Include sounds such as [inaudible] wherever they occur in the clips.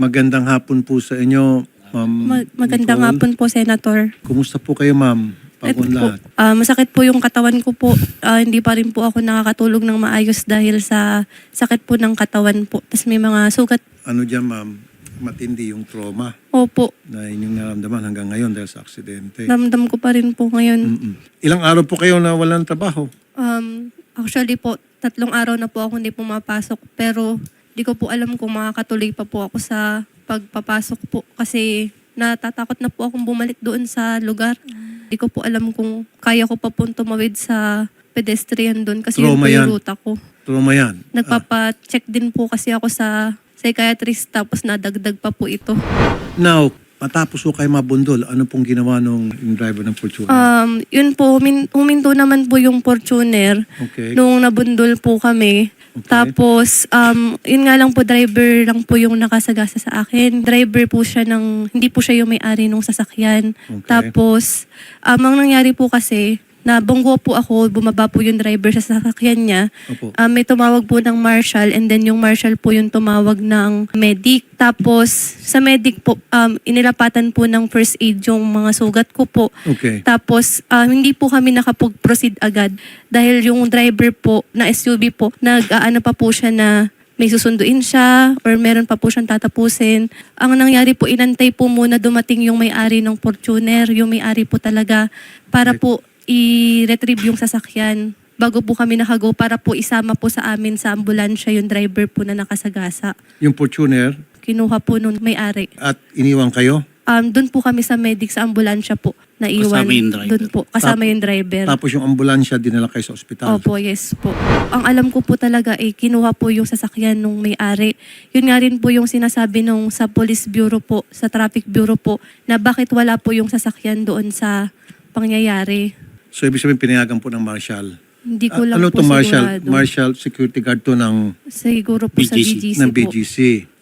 Magandang hapon po sa inyo, Ma'am Mag- magandang Nicole. hapon po, Senator. Kumusta po kayo, Ma'am? Ito Pagod po, lahat. ah, masakit po yung katawan ko po. Ah, hindi pa rin po ako nakakatulog ng maayos dahil sa sakit po ng katawan po. Tapos may mga sugat. Ano dyan, Ma'am? Matindi yung trauma Opo, na inyong naramdaman hanggang ngayon dahil sa aksidente. damdam ko pa rin po ngayon. Mm-mm. Ilang araw po kayo na walang trabaho? Um, actually po, tatlong araw na po ako hindi pumapasok. Pero di ko po alam kung makakatuloy pa po ako sa pagpapasok po. Kasi natatakot na po akong bumalik doon sa lugar. Di ko po alam kung kaya ko pa po tumawid sa pedestrian doon. Kasi yun Trauma po yan. yung ruta ko. Trauma yan. Nagpapa-check din po kasi ako sa psychiatrist tapos nadagdag pa po ito. Now, matapos po kayo mabundol, ano pong ginawa nung yung driver ng Fortuner? Um, yun po, humin- huminto naman po yung Fortuner okay. nung nabundol po kami. Okay. Tapos, um, yun nga lang po, driver lang po yung nakasagasa sa akin. Driver po siya ng, hindi po siya yung may-ari nung sasakyan. Okay. Tapos, um, ang nangyari po kasi, nabunggo po ako, bumaba po yung driver sa sasakyan niya. Opo. Um, may tumawag po ng marshal and then yung marshal po yung tumawag ng medic. Tapos sa medic po, um, inilapatan po ng first aid yung mga sugat ko po. Okay. Tapos um, hindi po kami nakapag-proceed agad dahil yung driver po na SUV po, nag-aano pa po siya na may susunduin siya or meron pa po siyang tatapusin. Ang nangyari po, inantay po muna dumating yung may-ari ng Fortuner, yung may-ari po talaga, para po i-retrieve yung sasakyan bago po kami nakago para po isama po sa amin sa ambulansya yung driver po na nakasagasa. Yung Fortuner Kinuha po nung may-ari. at iniwan kayo? Um, doon po kami sa medic sa ambulansya po na iwan. Kasama yung driver. Doon po, kasama Tap- yung driver. Tapos yung ambulansya, dinala kayo sa ospital? Opo, yes po. Ang alam ko po talaga ay kinuha po yung sasakyan nung may-ari. Yun nga rin po yung sinasabi nung sa police bureau po, sa traffic bureau po, na bakit wala po yung sasakyan doon sa pangyayari. So, ibig sabihin, pinayagan po ng marshal? Hindi ko Ah, lang ano po to marshal? sigurado. Marshal security guard to ng, Siguro po sa BGC. BGC ng po. BGC.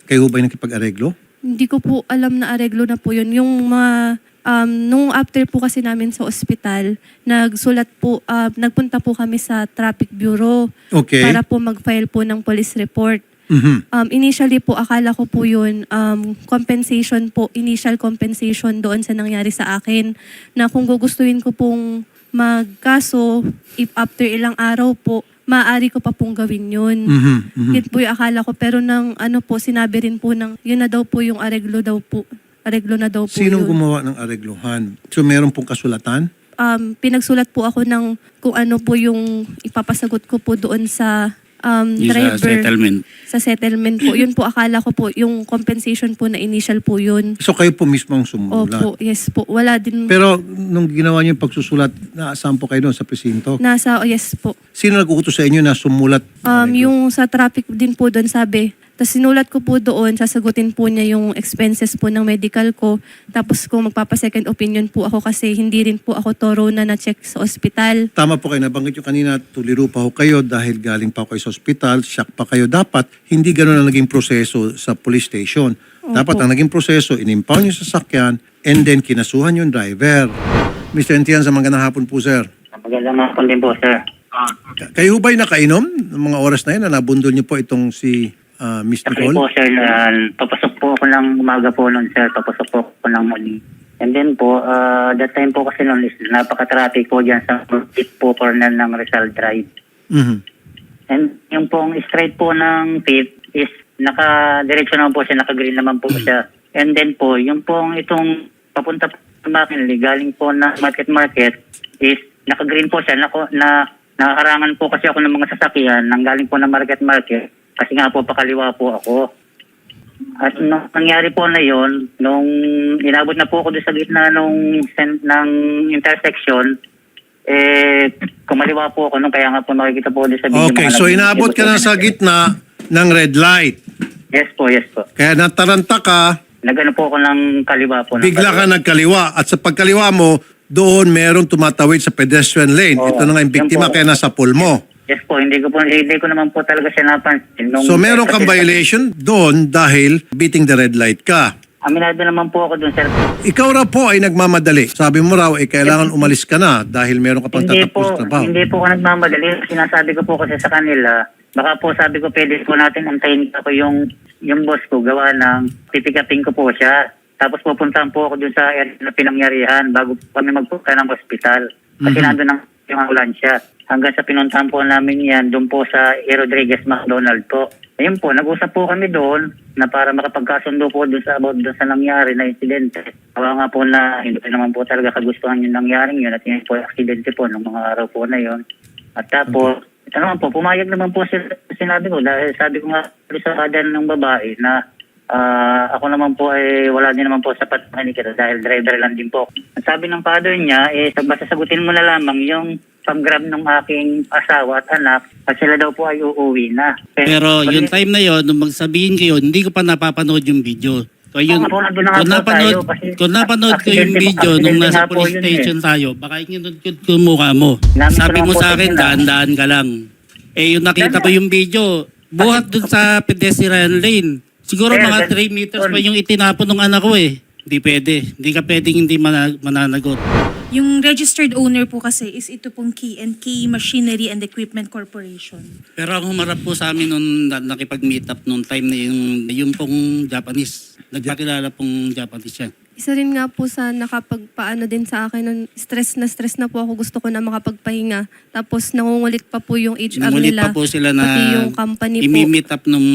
Kayo ba yung nakipag-areglo? Hindi ko po alam na areglo na po yun. Yung mga, um, nung after po kasi namin sa ospital, nagsulat po, uh, nagpunta po kami sa traffic bureau Okay. para po mag-file po ng police report. Mhm. Um, initially po, akala ko po yun, um, compensation po, initial compensation doon sa nangyari sa akin. Na kung gugustuhin ko pong magkaso, if after ilang araw po, maaari ko pa pong gawin yun. Mhm. Mhm. Yun po yung akala ko. Pero nang ano po, sinabi rin po ng, yun na daw po yung areglo daw po. Areglo na daw po Sinong yun. gumawa ng aregluhan? So, meron pong kasulatan? um, pinagsulat po ako ng kung ano po yung ipapasagot ko po doon sa um, Yung sa driver. settlement. Sa settlement po. Yun po, akala ko po, yung compensation po na initial po yun. So, kayo po mismo ang sumulat? Opo, yes po. Wala din. Pero, nung ginawa niyo yung pagsusulat, naasahan po kayo doon sa presinto? Nasa, oh, yes po. Sino nag-uutos sa inyo na sumulat? Um, yung sa traffic din po doon sabi, tapos sinulat ko po doon, sasagutin po niya yung expenses po ng medical ko. Tapos kung magpapa-second opinion po ako kasi hindi rin po ako toro na na-check sa ospital. Tama po kayo, nabanggit yung kanina, tuliro pa ho kayo dahil galing pa ho kayo sa ospital, shock pa kayo. Dapat, hindi ganun ang naging proseso sa police station. Dapat ang naging proseso, inimpound yung sasakyan, and then kinasuhan yung driver. Mr. Entian, sa magandang hapon po, sir. Magandang hapon din po, sir. Ka- Kayo ba'y nakainom ng mga oras na yun na nabundol niyo po itong si ah, Miss Actually Nicole? po, sir, uh, papasok po ako ng umaga po noon, sir. Papasok po ako ng morning. And then po, uh, that time po kasi noon is napaka-traffic po dyan sa pit po corner ng Rizal Drive. Mhm. And yung pong straight po ng pit is naka-diretso naman po siya, naka-green naman po siya. And then po, yung pong itong papunta po sa McKinley, galing po na market market is naka-green po siya, nako, na nakaharangan po kasi ako ng mga sasakyan nang galing po na market market kasi nga po pakaliwa po ako. At nung nangyari po na yon, nung inabot na po ako doon sa gitna nung ng intersection, eh, kumaliwa po ako nung kaya nga po nakikita po doon sa video. Okay, so inaabot ka na sa gitna ng red light. Yes po, yes po. Kaya nataranta ka, Nagano po ako ng kaliwa po. ng bigla ka kaliwa. nagkaliwa. At sa pagkaliwa mo, doon merong tumatawid sa pedestrian lane. Oo, Ito na nga yung yan biktima po. kaya nasa pool mo. Yes po, hindi ko po, hindi ko naman po talaga siya napansin. Nung, So meron kang violation doon dahil beating the red light ka. Aminado naman po ako doon, sir. Ikaw raw po ay nagmamadali. Sabi mo raw, eh, kailangan umalis ka na dahil meron ka pang Hindi po, tatapos na trabaho. hindi po ako nagmamadali. Sinasabi ko po kasi sa kanila, baka po sabi ko pwede po natin antayin ako yung yung boss ko gawa ng titikating ko po siya. Tapos pupuntahan po ako dun sa area na pinangyarihan bago po kami magpunta ng hospital. Kasi Mhm. nandun ang yung ambulansya. Hanggang sa pinuntahan po namin yan doon po sa E. Rodriguez McDonald po. Ayun po, nag-usap po kami doon na para makapagkasundo po doon sa about doon sa nangyari na insidente. Kawa nga po na hindi ko naman po talaga kagustuhan yung nangyaring yun at yun po aksidente po nung mga araw po na yun. At tapos, ito naman po, pumayag naman po sila, sinabi ko dahil sabi ko nga sa kadan ng babae na ah, ako naman po ay wala din naman po sapat na kita dahil driver lang din po. Ang sabi ng father niya, eh, basta sagutin mo na lamang yung pag-grab ng aking asawa at anak at sila daw po ay uuwi na. Pero Pag- yung time na yon nung magsabihin kayo, hindi ko pa napapanood yung video. So yun, nandun na kung napanood, tayo kasi kung napanood ko yung video nung nasa police yun eh. station tayo, baka inunod ko yung mukha mo. Namin ko Sabi mo sa akin, daan-daan ka lang. Eh yung nakita ko yung video, buhat dun sa pedestrian lane. Siguro Sir, mga gan- 3 meters pa yung itinapon ng anak ko eh. Hindi pwede. Hindi ka pwedeng hindi mana- mananagot. Yung registered owner po kasi is ito pong K&K Machinery and Equipment Corporation. Pero ang humarap po sa amin nung na- nakipag-meet up nung time na yung, yung pong Japanese. Nagpakilala pong Japanese siya. Isa rin nga po sa nakapagpaano din sa akin nun, stress na stress na po ako, gusto ko na makapagpahinga. Tapos nangungulit pa po yung HR Nangulit nila. pa po sila na pati yung company po. imi-meet up nung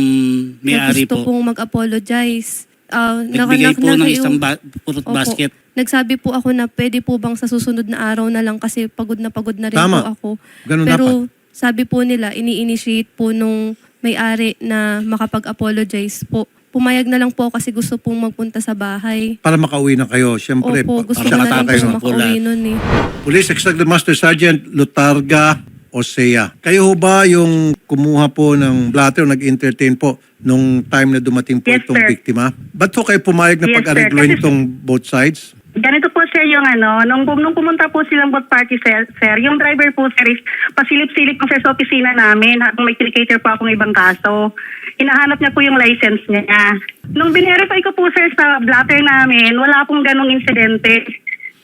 na may-ari gusto po. pong mag-apologize. Ah, Nagbigay po ng isang ba- purot Opo. basket. Nagsabi po ako na pwede po bang sa susunod na araw na lang kasi pagod na pagod na rin Tama. po ako. Ganun Pero dapat. sabi po nila, ini-initiate po nung may-ari na makapag-apologize po. Pumayag na lang po kasi gusto pong magpunta sa bahay. Para makauwi na kayo. Siyempre, Opo, gusto ko para na lang kayo. po makauwi nun eh. Police Executive Master Sergeant Lutarga Osea. Kayo ho ba yung kumuha po ng blatter o nag-entertain po nung time na dumating po Yes, itong sir. biktima? Ba't ho kayo pumayag na Yes, sir. Kasi- itong both sides? Ganito po sir yung ano, nung, nung pumunta po silang both party sir, sir, yung driver po sir is pasilip-silip po sir sa opisina namin habang may criticator po akong ibang kaso. Hinahanap niya po yung license niya. Nung binerify ko po sir sa blatter namin, wala pong ganong insidente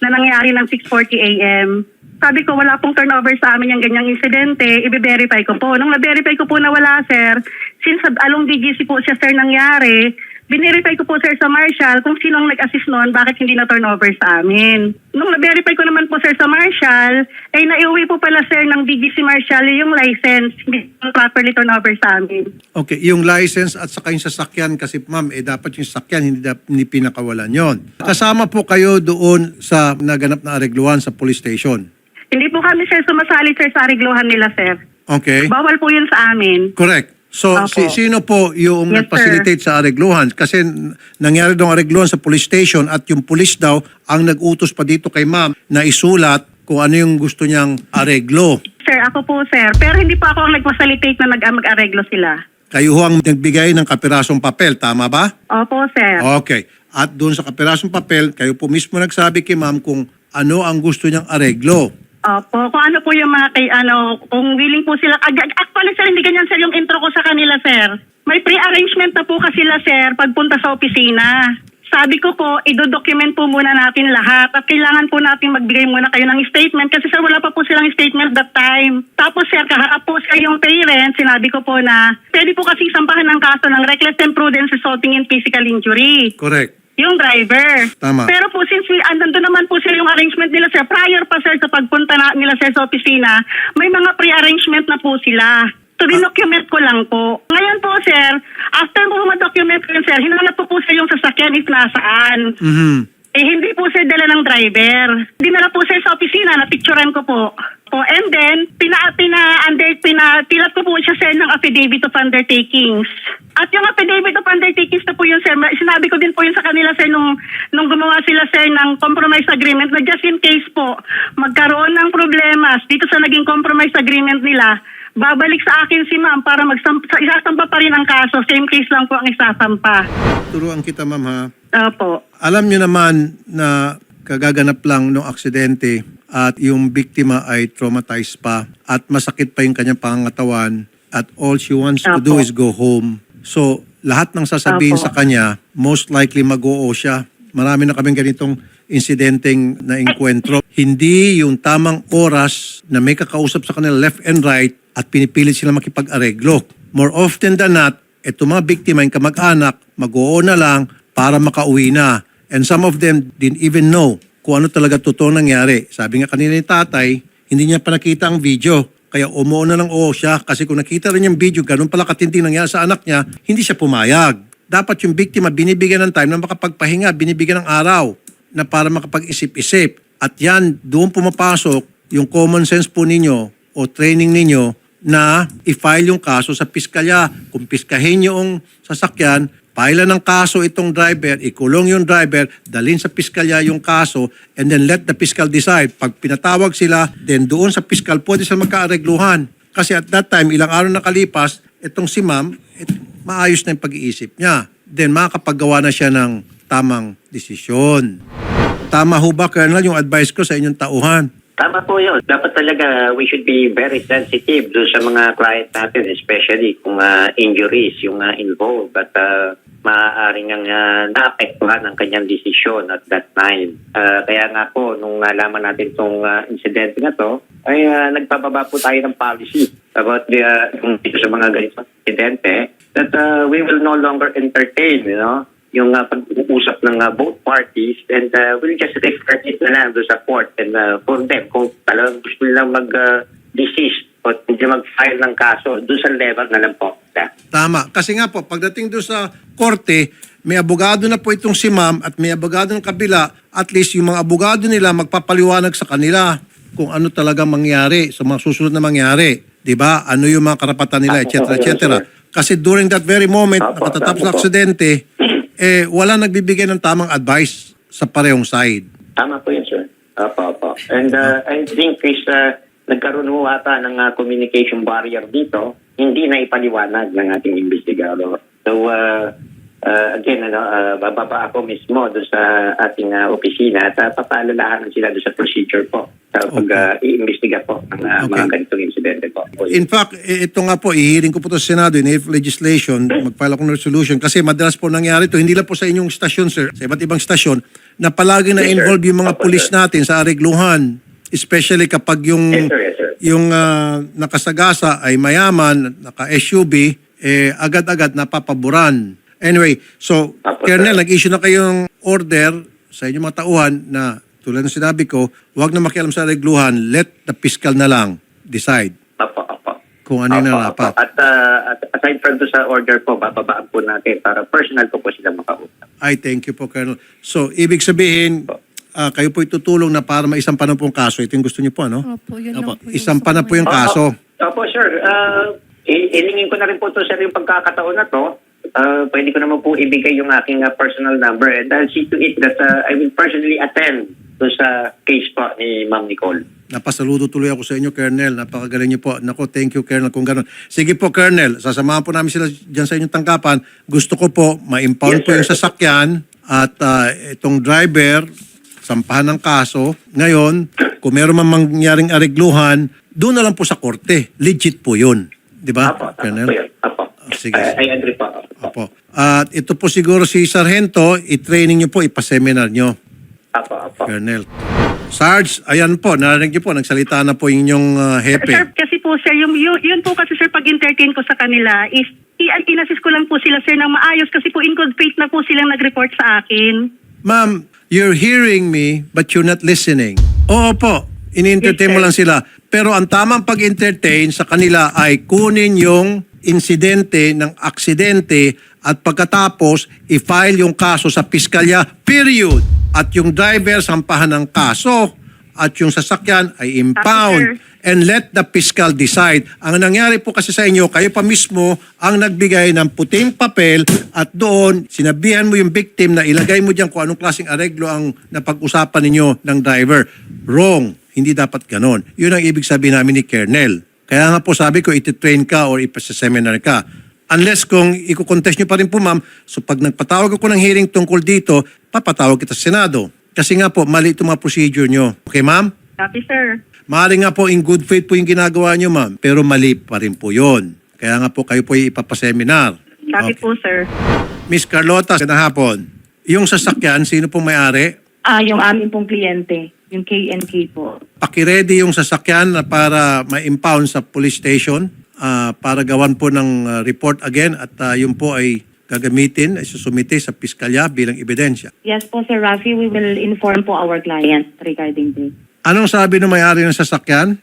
na nangyari ng 6.40 a.m. Sabi ko, wala pong turnover sa amin yung ganyang insidente, i-verify ko po. Nung na-verify ko po na wala, sir, since along DGC po siya, sir, nangyari, Binerify ko po sir sa Marshall kung sino ang nag-assist noon, bakit hindi na turnover sa amin. Nung na-verify ko naman po sir sa Marshall, ay naiuwi po pala sir ng DGC Marshall yung license, hindi properly turnover sa amin. Okay, yung license at saka yung sasakyan kasi ma'am, eh dapat yung sasakyan hindi, dap- hindi pinakawalan yon. Kasama po kayo doon sa naganap na aregluan sa police station. Hindi po kami sir sumasali sir sa arigluhan nila sir. Okay? Bawal po yun sa amin. Correct. So, Opo. si, sino po yung Yes, nag-facilitate sa aregluhan? Kasi n- nangyari daw ang aregluhan sa police station at yung police daw ang nag-utos pa dito kay ma'am na isulat kung ano yung gusto niyang areglo. Sir, ako po sir. Pero hindi po ako ang nag-facilitate na nag- mag-areglo sila. Kayo ho ang nagbigay ng kapirasong papel, tama ba? Opo sir. Okay. At doon sa kapirasong papel, kayo po mismo nagsabi kay ma'am kung ano ang gusto niyang areglo. Opo, kung ano po yung mga kay ano, kung willing po sila. Ag- Actually sir, hindi ganyan sir yung intro ko sa kanila sir. May pre-arrangement na po kasi sila sir pagpunta sa opisina. Sabi ko po, idodocument po muna natin lahat at kailangan po natin magbigay muna kayo ng statement kasi sir wala pa po silang statement that time. Tapos sir, kaharap po sir yung parents, sinabi ko po na pwede po kasi sampahan ng kaso ng reckless imprudence resulting in physical injury. Correct. Yung driver. Tama. Pero po since we, andun naman po sir yung arrangement nila sir, prior pa sir sa pagpunta na, nila sir sa opisina, may mga pre-arrangement na po sila. So, dinocument ko lang po. Ngayon po, sir, after po ma-document ko yun, sir, hinanap po po sir yung sasakyan is nasaan. Mhm. Eh, hindi po sir dala ng driver. Dinala po sir sa opisina, napicturean ko po. Po, and then, pina, pina, under, pina, tilat ko po siya sir ng affidavit of undertakings. At yung affidavit of undertakings na po yun sir, sinabi ko din po yun sa kanila sir nung, nung gumawa sila sir ng compromise agreement na just in case po, magkaroon ng problema dito sa naging compromise agreement nila, babalik sa akin si ma'am para magsam, sa- isasampa pa rin ang kaso. Same case lang po ang isasampa. Turuan kita ma'am ha. Opo. Alam niyo naman na kagaganap lang ng aksidente at yung biktima ay traumatized pa at masakit pa yung kanyang pangangatawan at all she wants to do is go home. So, lahat ng sasabihin Apo. sa kanya, most likely mag-oo siya. Marami na kaming ganitong insidenteng na enkwentro. Hindi yung tamang oras na may kakausap sa kanila left and right at pinipilit sila makipag-areglo. More often than not, Itong mga biktima, yung kamag-anak, mag-oo na lang para makauwi na. And some of them didn't even know kung ano talaga totoo nangyari. Sabi nga kanina ni tatay, hindi niya pa nakita ang video. Kaya umuo na lang oo siya kasi kung nakita rin yung video, ganun pala katindi nangyari sa anak niya, hindi siya pumayag. Dapat yung biktima binibigyan ng time na makapagpahinga, binibigyan ng araw na para makapag-isip-isip. At yan, doon pumapasok yung common sense po ninyo o training ninyo na i-file yung kaso sa piskalya. Kung piskahin yung sasakyan, file ng kaso itong driver, ikulong yung driver, dalhin sa piskalya yung kaso, and then let the fiscal decide. Pag pinatawag sila, then doon sa piskal, pwede sila magkaaregluhan. Kasi at that time, ilang araw nakalipas, itong si ma'am, it, maayos na yung pag-iisip niya. Then makakapagawa na siya ng tamang desisyon. Tama ho ba, Colonel, yung advice ko sa inyong tauhan? Tama po yun. Dapat talaga we should be very sensitive doon sa mga client natin, especially kung ah, injuries yung ah, involved at uh, maaaring ang ah, naapektuhan ang kanyang desisyon at that time. Ah, kaya nga po, nung nalaman natin itong incident na to, ay ah, nagpababa po tayo ng policy about the, ah, yung sa mga ganitong insidente that ah, we will no longer entertain, you know, yung uh, pag-uusap ng uh, both parties and uh, we'll just refer it na lang sa court and uh, for them kung talagang gusto nilang mag-desist o hindi mag-file ng kaso doon sa level na lang po. Tama. Kasi nga po, pagdating doon sa korte, may abogado na po itong si ma'am at may abogado ng kabila. At least yung mga abogado nila magpapaliwanag sa kanila kung ano talaga mangyari sa mga susunod na mangyari. 'Di ba? Ano yung mga karapatan nila, etc. Apo, etc. yes, Kasi during that very moment, Apo, nakatatapos po. aksidente, [clears throat] eh, wala nagbibigay ng tamang advice sa parehong side. Tama po yun, sir. Opo, opo. And uh, I think is uh, nagkaroon ho ata ng uh, communication barrier dito, hindi na ipaliwanag ng ating investigador. So, uh, uh, again, ano, uh, bababa ako mismo doon sa ating uh, opisina at uh, papaalalahanan sila doon sa procedure po sa pag-iimbestiga po ng uh, mga Okay. ganitong insidente po. In fact, ito nga po, ihiring ko po ito sa Senado in legislation, mag-file ako ng resolution. Kasi madalas po nangyari ito, hindi lang po sa inyong stasyon, sir, sa iba't ibang stasyon, na palagi na Yes, sir. involve yung mga Opo, pulis sir. natin sa aregluhan. Especially kapag yung Yes, sir. Yes, sir. yung ah, nakasagasa ay mayaman, naka-SUV, eh, agad-agad napapaboran. Anyway, so, Apo, Colonel, nag-issue na kayong order sa inyong mga tauhan na tulad ng sinabi ko, huwag na makialam sa regluhan, let the fiscal na lang decide Opo, opo. kung ano yung narapat. At, uh, at aside from doon sa order po, bababaan po natin para personal po po sila makausap. Ay, thank you po, Colonel. So, ibig sabihin, ah, kayo po tutulong na para maisampa na po ang kaso. Ito yung gusto niyo po, ano? Opo, yun Opo. lang po yung Isampa na po yung kaso. Opo, sir. Uh, ilingin ko na rin po to sir yung pagkakataon na to. Uh, pwede ko naman po ibigay yung aking uh, personal number and I'll see to it that uh, I will personally attend to sa case po ni Ma'am Nicole. Napasaludo tuloy ako sa inyo, Colonel. Napakagaling niyo po. Nako, thank you, Colonel, kung gano'n. Sige po, Colonel. Sasamahan po namin sila dyan sa inyong tangkapan. Gusto ko po, ma-impound Yes, po sir. yung sasakyan at ah, itong driver, sampahan ng kaso. Ngayon, kung meron man mangyaring aregluhan, doon na lang po sa korte. Legit po yun. Di ba, Apo, tama Colonel? po yun. Apo. sige. I, I agree po. Opo. At ito po siguro si Sargento, i-training niyo po, ipaseminar niyo, Apo, apo. Colonel. Sarge, ayan po, narinig niyo po, nagsalita na po yung inyong ah, hepe. Sir, kasi po sir, yung, yun, yun po kasi sir, pag entertain ko sa kanila is, i- inassist ko lang po sila sir ng maayos kasi po in good faith na po silang nag-report sa akin. Ma'am, you're hearing me but you're not listening. Oo po, ini-entertain Yes, mo lang sila. Pero ang tamang pag-entertain sa kanila ay kunin yung insidente ng aksidente at pagkatapos i-file yung kaso sa piskalya, period. At yung driver sampahan ng kaso at yung sasakyan ay impound. And let the fiscal decide. Ang nangyari po kasi sa inyo, kayo pa mismo ang nagbigay ng puting papel at doon sinabihan mo yung victim na ilagay mo diyan kung anong klaseng areglo ang napag-usapan ninyo ng driver. Wrong. Hindi dapat ganon. Yun ang ibig sabihin namin ni Kernel. Kaya nga po sabi ko, iti-train ka or ipasa-seminar ka. Unless kung iko-contest nyo pa rin po ma'am, so pag nagpatawag ako ng hearing tungkol dito, papatawag kita sa Senado. Kasi nga po, mali itong mga procedure nyo. Okay ma'am? Copy sir. Maaari nga po in good faith po yung ginagawa nyo, ma'am. Pero mali pa rin po yun. Kaya nga po kayo po ipapaseminar. Copy po sir. Miss Carlota, sa hapon, yung sasakyan, sino pong may-ari? Ah, yung amin pong kliyente, yung KNK po. Pakiredy yung sasakyan na para ma-impound sa police station ah, para gawan po ng ah, report again at ah, yun po ay gagamitin, ay susumite sa piskalya bilang ebidensya. Yes po, Sir Rafi, we will inform po our client regarding this. Anong sabi ng may-ari ng sasakyan?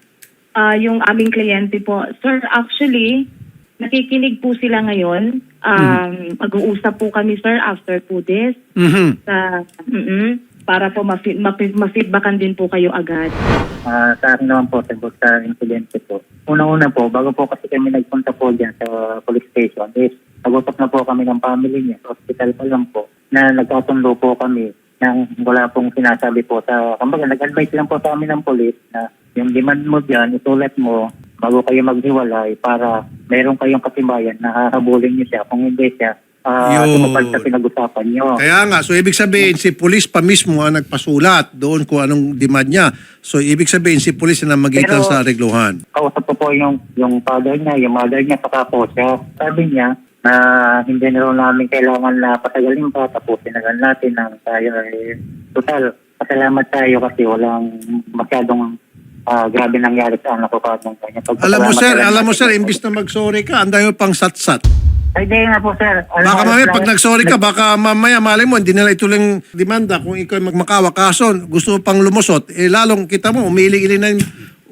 Ah, yung aming kliyente po, Sir, actually, nakikinig po sila ngayon. Um, Mag-uusap po kami, Sir, after po this. Mhm. Sa, mm para po ma-feed- ma-feed- ma-feedbackan din po kayo agad. Ah, sa akin naman po, sagot sa insidente po. Unang-una po, bago po kasi kami nagpunta po dyan sa police station, is nag-usap na po kami ng family niya. Hospital pa lang po, na nagkasundo po kami nang wala pong sinasabi po sa, kumbaga nag-advise lang po sa amin ng police na yung demand mo dyan, isulat mo bago kayo maghiwalay para meron kayong katibayan na hahabulin niyo siya. Kung hindi siya, uh, Yun. sa pinag-usapan niyo. Kaya nga, so ibig sabihin, si police pa mismo ang nagpasulat doon kung anong demand niya. So ibig sabihin, si police na magitan Pero- sa regluhan. kausap ko po yung, yung father niya, yung mother niya, saka po siya. Sabi niya na hindi na namin kailangan na patagalin pa, tapusin na lang natin ang tayo ay total. Pasalamat tayo kasi walang masyadong ah, grabe nangyari sa anak ko kahit ng kanya. Alam mo sir, alam mo sir, imbis na mag-sorry ka, ang dami mo pang satsat. Ay, di nga po sir. Alam Baka mamaya, pag nag-sorry ka, baka mamaya, malay mo, hindi nila ituloy demanda kung ikaw ay magmakawa. Kaso, gusto mo pang lumusot, eh lalong kita mo, umiling-iling na yung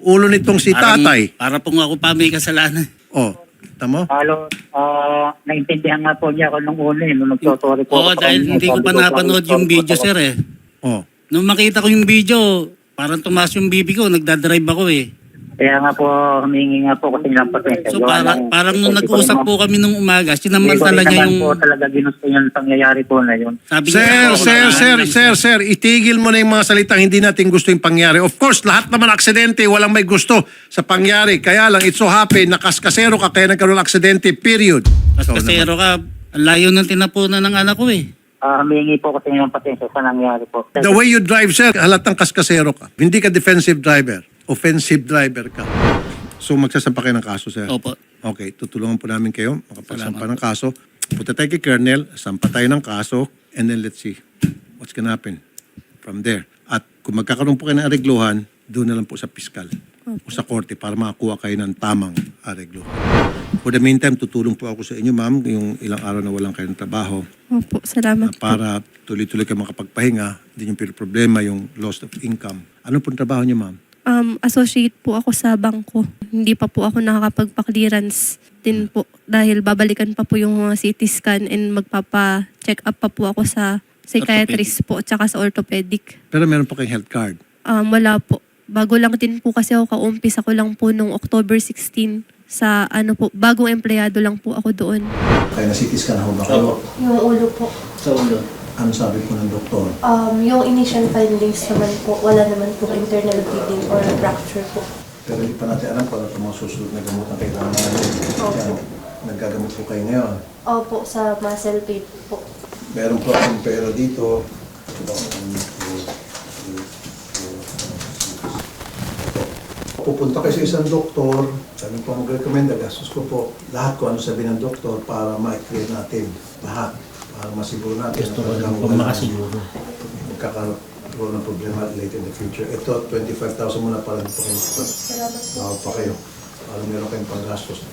ulo nitong si Parang- tatay. Para pong ako pa may kasalanan. Oh, kita mo? Halo, ah, naintindihan nga po niya ako nung una eh, nung nagsosorry po. Oo, ako dahil hindi ko pa napanood yung video, sir eh. Oh. Nung makita ko yung video, parang tumaas yung bibi ko, nagdadrive ako eh. Kaya nga po, humingi nga po kasi ng pasensya. So Gawa parang, ng- parang nung hindi naman- po kami nung umaga, Hindi sinamantala niya yung... po talaga ginusto yung pangyayari po na yun. Sabi Sir, niya, sir, sir, sir, sir, itigil mo na yung mga salitang hindi natin gusto yung pangyari. Of course, lahat naman aksidente, walang may gusto sa pangyari. Kaya lang, it so happen, nakaskasero ka kaya nagkaroon ng aksidente, period. Mas So, kasero ka, layo ng tinapunan ng anak ko eh. Ah, humingi po kasi ng pasensya sa nangyari po. The way you drive, sir, halatang kaskasero ka. Hindi ka defensive driver. Offensive driver ka. So, magsasampa kayo ng kaso, sir? Opo. Okay, tutulungan po namin kayo makapagsampa ng kaso. Punta tayo kay Colonel, sampa tayo ng kaso, and then let's see what's gonna happen from there. At kung magkakaroon po kayo ng aregluhan, doon na lang po sa piskal o sa korte para makakuha kayo ng tamang aregluhan. For the meantime, tutulong po ako sa inyo, ma'am, yung ilang araw na walang kayo ng trabaho Opo, salamat po. para tuloy-tuloy kayo makapagpahinga, hindi yung problema yung loss of income. Ano pong trabaho niyo, ma'am? Um, associate po ako sa bangko. Hindi pa po ako nakakapagpa-clearance din po dahil babalikan pa po yung mga CT scan and magpapa-check up pa po ako sa psychiatrist po tsaka sa orthopedic. Pero meron po kayong health card. Um, wala po. Bago lang din po kasi ako kaumpisa ko lang po nung October 16 sa ano po, bagong empleyado lang po ako doon. Kaya na CT scan ho ba kayo? Yung ulo po. Sa ulo. Ano sabi po ng doktor? Um, yung initial findings naman po, wala naman po internal bleeding or fracture po. Pero hindi pa natin alam kung ano itong mga susunod na gamot na kailangan natin. Yan, naggagamot po kayo ngayon. Opo, sa muscle pain po. Meron po akong pera dito. Pupunta kayo sa isang doktor, sabi po mag-recommend, gastos ko po lahat ko ano sabi ng doktor para ma-clear natin lahat. Para masiguro natin Gusto na ko talagang lang pong walang- makasiguro. magkakaroon ng problema later in the future. Ito, 25,000 muna para dito kayo. Salamat po. Pa kayo. Para meron kayong panggastos.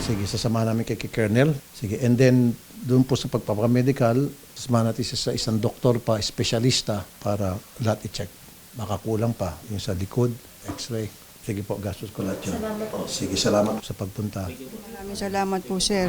Sige, sasama namin kay Colonel. Sige, and then doon po sa pagpapamedical, sasama natin sa isang doktor pa, espesyalista para lahat i-check. Baka kulang pa. Yung sa likod, x-ray. Sige po, gastos ko lahat yun. Salamat po. Sige, salamat po sa pagpunta. Maraming salamat po, sir.